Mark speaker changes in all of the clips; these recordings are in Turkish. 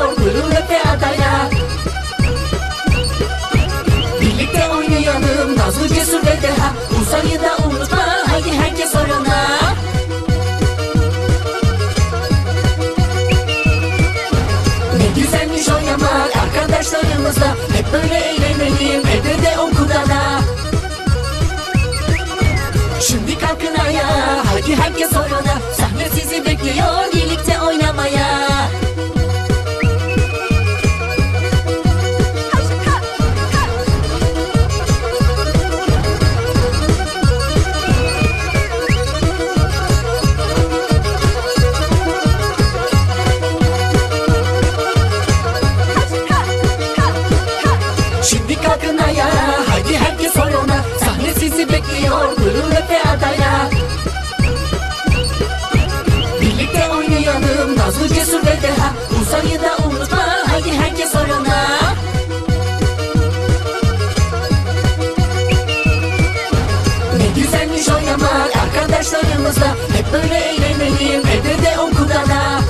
Speaker 1: oy Buyurun öte adaya. Birlikte oynayalım Nazlı cesur ve deha. Uzayı da unutma Hadi herkes oyuna? Ne güzelmiş oynamak Arkadaşlarımızla. Hep böyle eğlenceli bizi bekliyor Gurur Efe adaya Birlikte oynayalım Nazlı cesur ve deha. Uzayı da unutma Hadi herkes oyuna Ne güzelmiş oynamak Arkadaşlarımızla. Hep böyle eğlenelim Evde de okulda da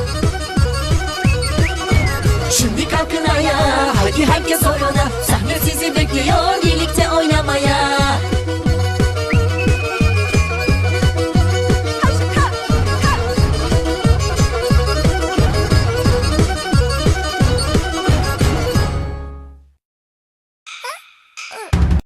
Speaker 1: Şimdi kalkın ayağa Hadi herkes oyuna Sahne sizi bekliyor